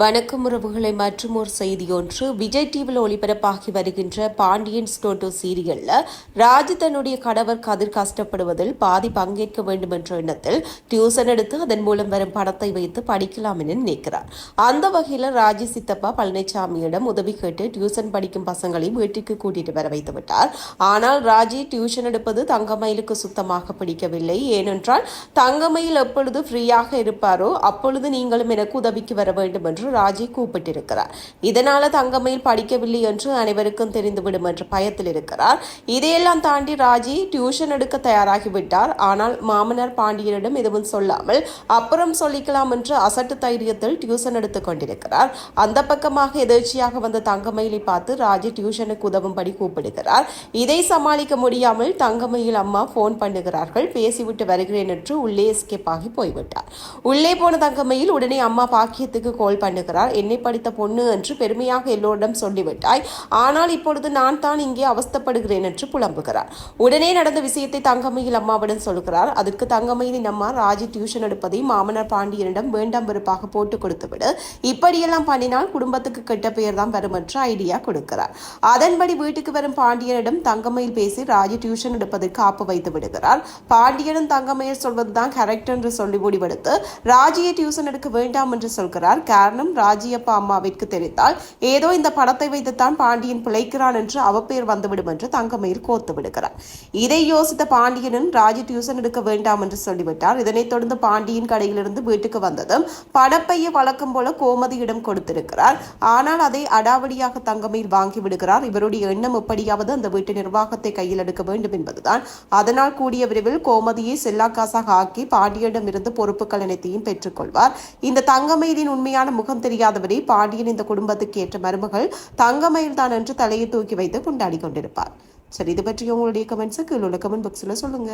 வணக்கம் உறவுகளை மற்றும் ஒரு செய்தி ஒன்று. விஜய் டிவியில் ஒளிபரப்பாகி வருகின்ற பாண்டியன் ஸ்டோட்டோ சீரியலில் ராஜ் தன்னுடைய கணவர் கதிர் கஷ்டப்படுவதில் பாதி பங்கேற்க வேண்டும் என்ற எண்ணத்தில் டியூசன் எடுத்து அதன் மூலம் வரும் பணத்தை வைத்து படிக்கலாம் என நினைக்கிறார். அந்த வகையில் ராஜி சித்தப்பா பழனிசாமியிடம் உதவி கேட்டு டியூசன் படிக்கும் பசங்களையும் வீட்டிற்கு கூட்டிட்டு வர வைத்து விட்டார். ஆனால் ராஜி டியூஷன் எடுப்பது தங்கமயிலுக்கு சுத்தமாக பிடிக்கவில்லை. ஏனென்றால் தங்கமயில் எப்பொழுது ஃப்ரீயாக இருப்பாரோ அப்பொழுது நீங்களும் எனக்கு உதவிக்கு வர வேண்டும் என்று என்று ராஜி கூப்பிட்டிருக்கிறார். இதனால தங்கமயில் படிக்கவில்லை என்று அனைவருக்கும் தெரிந்துவிடும் என்ற பயத்தில் இருக்கிறார். இதையெல்லாம் தாண்டி ராஜி டியூஷன் எடுக்க தயாராகிவிட்டார். ஆனால் மாமனார் பாண்டியனிடம் எதுவும் சொல்லாமல் அப்புறம் சொல்லிக்கலாம் என்று அசட்டு தைரியத்தில் டியூஷன் எடுத்துக் கொண்டிருக்கிறார். அந்த பக்கமாக எதேர்ச்சியாக வந்த தங்கமயிலை பார்த்து ராஜி டியூஷனுக்கு உதவும்படி கூப்பிடுகிறார். இதை சமாளிக்க முடியாமல் தங்கமயில் அம்மா போன் பண்ணுகிறார்கள். பேசிவிட்டு வருகிறேன் என்று உள்ளே எஸ்கேப் ஆகி போய்விட்டார். உள்ளே போன தங்கமயில் உடனே அம்மா பாக்கியத்துக்கு கால் பண்ணுகிறார். என்னை படித்த பொண்ணு என்று பெருமையாக எல்லோரிடம் சொல்லிவிட்டாய். ஆனால் இப்பொழுது நான் தான் இங்கே அவஸ்தப்படுகிறேன் என்று புலம்புகிறார். உடனே நடந்த விஷயத்தை தங்கமயில் அம்மாவிடம் சொல்கிறார். அதற்கு தங்கமயிலின் அம்மா ராஜி டியூஷன் எடுப்பதை மாமனார் பாண்டியனிடம் வேண்டாம் வெறுப்பாக போட்டு கொடுத்துவிடு. இப்படியெல்லாம் பண்ணினால் குடும்பத்துக்கு கெட்ட பெயர் தான் வரும் என்று ஐடியா கொடுக்கிறார். அதன்படி வீட்டுக்கு வரும் பாண்டியனிடம் தங்கமயில் பேசி ராஜி டியூஷன் எடுப்பதற்கு காப்பு வைத்து விடுகிறார். பாண்டியனும் தங்கமயில் சொல்வதுதான் கரெக்ட் என்று சொல்லி முடிவெடுத்து ராஜியை டியூஷன் எடுக்க வேண்டாம் என்று சொல்கிறார். காரணம் காரணம் ராஜியப்பா அம்மாவிற்கு தெரிந்தால் ஏதோ இந்த படத்தை வைத்துத்தான் பாண்டியன் பிழைக்கிறான் என்று அவப்பெயர் வந்துவிடும் என்று தங்கமயில் கோத்து விடுகிறார். இதை யோசித்த பாண்டியனும் ராஜி டியூசன் எடுக்க வேண்டாம் என்று சொல்லிவிட்டார். இதனைத் தொடர்ந்து பாண்டியன் கடையிலிருந்து வீட்டுக்கு வந்ததும் படப்பையை வழக்கம் போல கோமதியிடம் கொடுத்திருக்கிறார். ஆனால் அதை அடாவடியாக தங்கமயில் வாங்கி விடுகிறார். இவருடைய எண்ணம் எப்படியாவது அந்த வீட்டு நிர்வாகத்தை கையில் எடுக்க வேண்டும் என்பதுதான். அதனால் கூடிய விரைவில் கோமதியை செல்லாக்காசாக ஆக்கி பாண்டியனிடம் இருந்து பொறுப்புகள் அனைத்தையும் பெற்றுக்கொள்வார். இந்த தங்கமயிலின் உண்மையான முகம் தெரியாதவரை பாண்டியன் இந்த குடும்பத்துக்கு ஏற்ற மருமகள் தங்கமயில் தான் என்று தலையை தூக்கி வைத்து கொண்டாடி கொண்டிருப்பார். சரி இது பற்றி உங்களுடைய கமெண்ட்ஸை கீழே உள்ள கமெண்ட் பாக்ஸில் சொல்லுங்க.